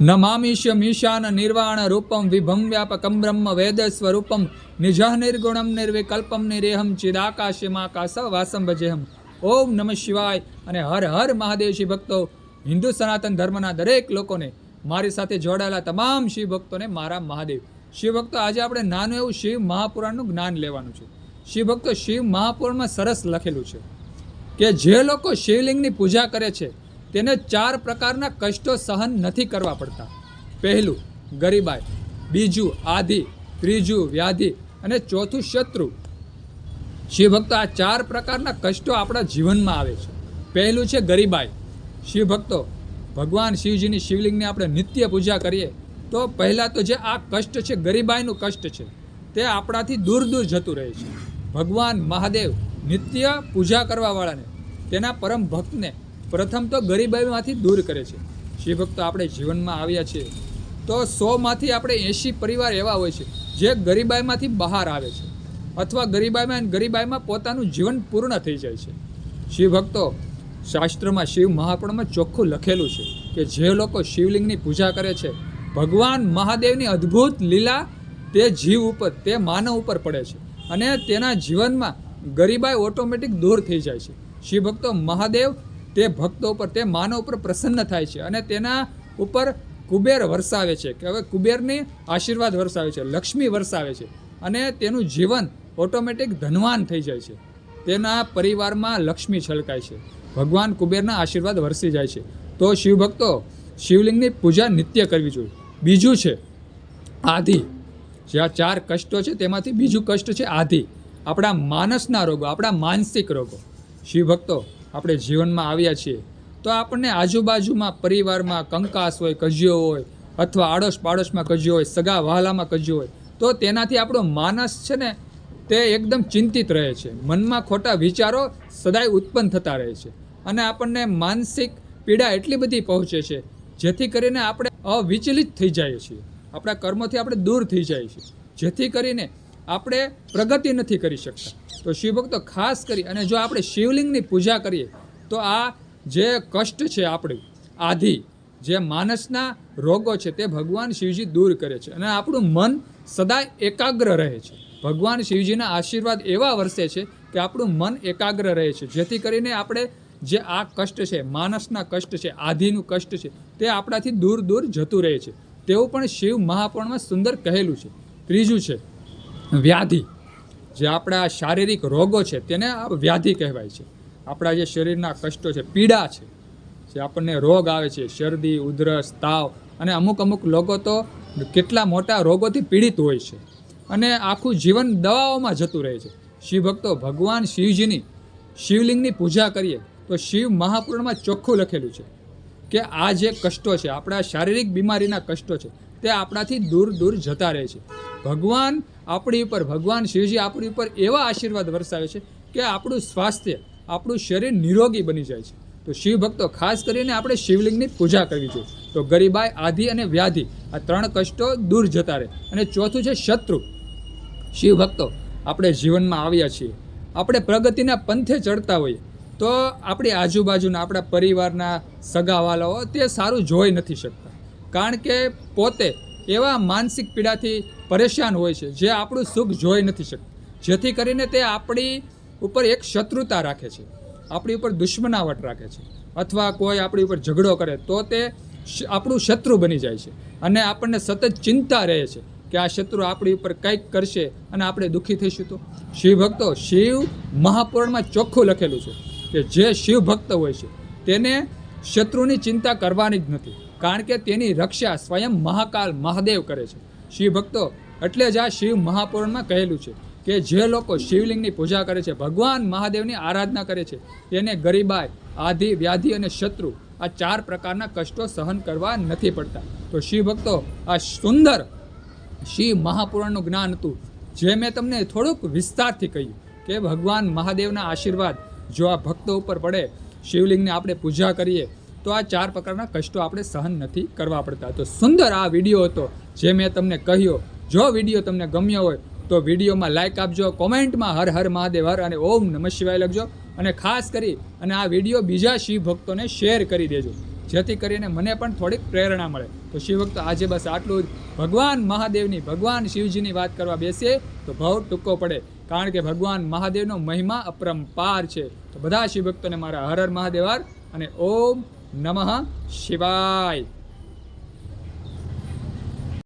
નમામિષ્યમ ઈશાન નિર્વાણ રૂપમ વિભમ વ્યાપકમ બ્રહ્મ વેદ સ્વરૂપમ નિજ નિર્ગુણમ નિર્વિકલ્પમ નિરેહમ ચિદાકાશમાકાશ વાસમ ભજેહમ ઓમ નમઃ શિવાય અને હર હર મહાદેવ શિવ ભક્તો, હિન્દુ સનાતન ધર્મના દરેક લોકોને મારી સાથે જોડાયેલા તમામ શિવ ભક્તોને મારા મહાદેવ. શિવ ભક્તો, આજે આપણે નાનું એવું શિવ મહાપુરાણનું જ્ઞાન લેવાનું છે. શિવ ભક્તો શિવ મહાપુરાણમાં સરસ લખેલું છે કે જે લોકો શિવલિંગની પૂજા કરે છે તેને ચાર પ્રકારના કષ્ટો સહન નથી કરવા પડતા. પહેલું, ગરીબાઈ. બીજું આધિ ત્રીજું, વ્યાધિ. અને ચોથું, શત્રુ. શિવ ભક્તો આ ચાર પ્રકારના કષ્ટો આપણા જીવનમાં આવે છે. પહેલું છે ગરીબાઈ. શિવ ભક્તો ભગવાન શિવજીની શિવલિંગની આપણે નિત્ય પૂજા કરીએ, તો પહેલાં તો જે આ કષ્ટ છે, ગરીબાઈનું કષ્ટ છે, તે આપણાથી દૂર દૂર જતું રહે છે. ભગવાન મહાદેવ નિત્ય પૂજા કરવાવાળાને, તેના પરમ ભક્તને પ્રથમ તો ગરીબાઈમાંથી દૂર કરે છે. શિવ ભક્તો આપણે જીવનમાં આવ્યા છીએ તો સોમાંથી આપણે એંશી પરિવાર એવા હોય છે, જે ગરીબાઈમાંથી બહાર આવે છે. અથવા ગરીબાઈમાં ગરીબાઈમાં પોતાનું જીવન પૂર્ણ થઈ જાય છે. શિવ ભક્તો શાસ્ત્રમાં શિવ મહાપુરાણમાં ચોખ્ખું લખેલું છે કે જે લોકો શિવલિંગની પૂજા કરે છે, ભગવાન મહાદેવની અદ્ભુત લીલા તે જીવ ઉપર, તે માનવ ઉપર પડે છે. અને તેના જીવનમાં ગરીબાઈ ઓટોમેટિક દૂર થઈ જાય છે. શિવ ભક્તો મહાદેવ તે ભક્તો ઉપર, તે માનવ ઉપર પ્રસન્ન થાય છે અને તેના ઉપર કુબેર વરસાવે છે. કે હવે કુબેરની આશીર્વાદ વરસાવે છે, લક્ષ્મી વરસાવે છે અને તેનું જીવન ઓટોમેટિક ધનવાન થઈ જાય છે. તેના પરિવારમાં લક્ષ્મી છલકાય છે. ભગવાન કુબેરના આશીર્વાદ વરસી જાય છે. તો શિવભક્તો, શિવલિંગની પૂજા નિત્ય કરવી જોઈએ. બીજું છે, આધિ. જે આ ચાર કષ્ટો છે, તેમાંથી બીજું કષ્ટ છે આધિ. આપણા માનસના રોગો, આપણા માનસિક રોગો. શિવ ભક્તો આપણે જીવનમાં આવ્યા છીએ, તો આપણને આજુબાજુમાં પરિવારમાં કંકાસ હોય, કજિયો હોય, અથવા આડોશ પાડોશમાં કજિયો હોય, સગા વહાલામાં કજિયો હોય, તો તેનાથી આપણો માનસ છે ને, તે એકદમ ચિંતિત રહે છે. મનમાં ખોટા વિચારો સદાય ઉત્પન્ન થતા રહે છે અને આપણને માનસિક પીડા એટલી બધી પહોંચે છે, જેથી કરીને આપણે અવિચલિત થઈ જઈએ છીએ. આપણા કર્મોથી આપણે દૂર થઈ જઈએ છીએ. જેથી કરીને આપણે પ્રગતિ નથી કરી શકતા. તો શિવભક્તો ખાસ કરી અને જો આપણે શિવલિંગની પૂજા કરીએ, તો આ જે કષ્ટ છે આપણું, આધિ, જે માનસના રોગો છે તે ભગવાન શિવજી દૂર કરે છે અને આપણું મન સદાય એકાગ્ર રહે છે. ભગવાન શિવજીના આશીર્વાદ એવા વર્ષે છે કે આપણું મન એકાગ્ર રહે છે. જેથી કરીને આપણે જે આ કષ્ટ છે, માનસના કષ્ટ છે, આધિનું કષ્ટ છે, તે આપણાથી દૂર દૂર જતું રહે છે. તેવું પણ શિવ મહાપુરાણમાં સુંદર કહેલું છે. ત્રીજું છે વ્યાધિ, જે આપણા શારીરિક રોગો છે તેને આ વ્યાધિ કહેવાય છે. આપણા જે શરીરના કષ્ટો છે, પીડા છે, જે આપણને રોગ આવે છે, શરદી, ઉધરસ, તાવ અને અમુક અમુક લોકો તો કેટલા મોટા રોગોથી પીડિત હોય છે અને આખું જીવન દવાઓમાં જતું રહે છે. શિવ ભક્તો ભગવાન શિવજીની શિવલિંગની પૂજા કરીએ તો શિવ મહાપુરાણમાં ચોખ્ખું લખેલું છે કે આ જે કષ્ટો છે, આપણા શારીરિક બીમારીના કષ્ટો છે, તે આપણાથી દૂર દૂર જતા રહે છે. ભગવાન આપણી ઉપર, ભગવાન શિવજી આપણી ઉપર એવા આશીર્વાદ વરસાવે છે કે આપણું સ્વાસ્થ્ય, આપણું શરીર નિરોગી બની જાય છે. તો શિવ ભક્તો, ખાસ કરીને આપણે શિવલિંગની પૂજા કરવી જોઈએ. તો ગરીબાઈ, આધિ અને વ્યાધિ, આ ત્રણ કષ્ટો દૂર જતા રહે. અને ચોથું છે શત્રુ. શિવ ભક્તો, આપણે જીવનમાં આવ્યા છીએ. આપણે પ્રગતિના પંથે ચડતા હોઈએ. તો આપણી આજુબાજુના, આપણા પરિવારના સગાવાલાઓ તે સારું જોઈ નથી શકતા. કારણ કે પોતે એવા માનસિક પીડાથી પરેશાન હોય છે, જે આપણું સુખ જોઈ નથી શકતું. જેથી કરીને તે આપણી ઉપર એક શત્રુતા રાખે છે, આપણી ઉપર દુશ્મનાવટ રાખે છે, અથવા કોઈ આપણી ઉપર ઝઘડો કરે, તો તે આપણું શત્રુ બની જાય છે. અને આપણને સતત ચિંતા રહે છે કે આ શત્રુ આપણી ઉપર કંઈક કરશે અને આપણે દુઃખી થઈશું તો. શિવ ભક્તો શિવ મહાપુરાણમાં ચોખ્ખું લખેલું છે કે જે શિવ ભક્ત હોય છે, તેને શત્રુની ચિંતા કરવાની જ નથી. કારણ કે તેની રક્ષા સ્વયં મહાકાલ મહાદેવ કરે છે. શિવ ભક્તો, એટલે જ આ શિવ મહાપુરાણમાં કહેલું છે કે જે લોકો શિવલિંગની પૂજા કરે છે, ભગવાન મહાદેવની આરાધના કરે છે, તેને ગરીબાઈ આધિ, વ્યાધિ અને શત્રુ આ ચાર પ્રકારના કષ્ટો સહન કરવા નથી પડતા. તો શિવ ભક્તો, આ સુંદર શિવ મહાપુરાણનું જ્ઞાન હતું, જે મેં તમને થોડુંક વિસ્તારથી કહ્યું કે ભગવાન મહાદેવના આશીર્વાદ જો આ ભક્તો ઉપર પડે, શિવલિંગની આપણે પૂજા કરીએ તો આ ચાર પ્રકારના કષ્ટો આપણે સહન નથી કરવા પડતા. તો સુંદર આ વીડિયો હતો જે મેં તમને કહ્યો. જો વીડિયો તમને ગમ્યો હોય તો વિડીયોમાં લાઇક આપજો, કોમેન્ટમાં હર હર મહાદેવ, હર અને ઓમ નમઃ શિવાય લખજો અને ખાસ કરી અને આ વીડિયો બીજા શિવ ભક્તોને શેર કરી દેજો. જેથી કરીને મને પણ થોડીક પ્રેરણા મળે. તો શિવભક્તો આજે બસ આટલું જ. ભગવાન મહાદેવની, ભગવાન શિવજીની વાત કરવા બેસીએ તો ભાવ ટૂંકો પડે. કારણ કે ભગવાન મહાદેવનો મહિમા અપરંપાર છે. તો બધા શિવભક્તોને મારા હર હર મહાદેવાર અને ઓમ નમઃ શિવાય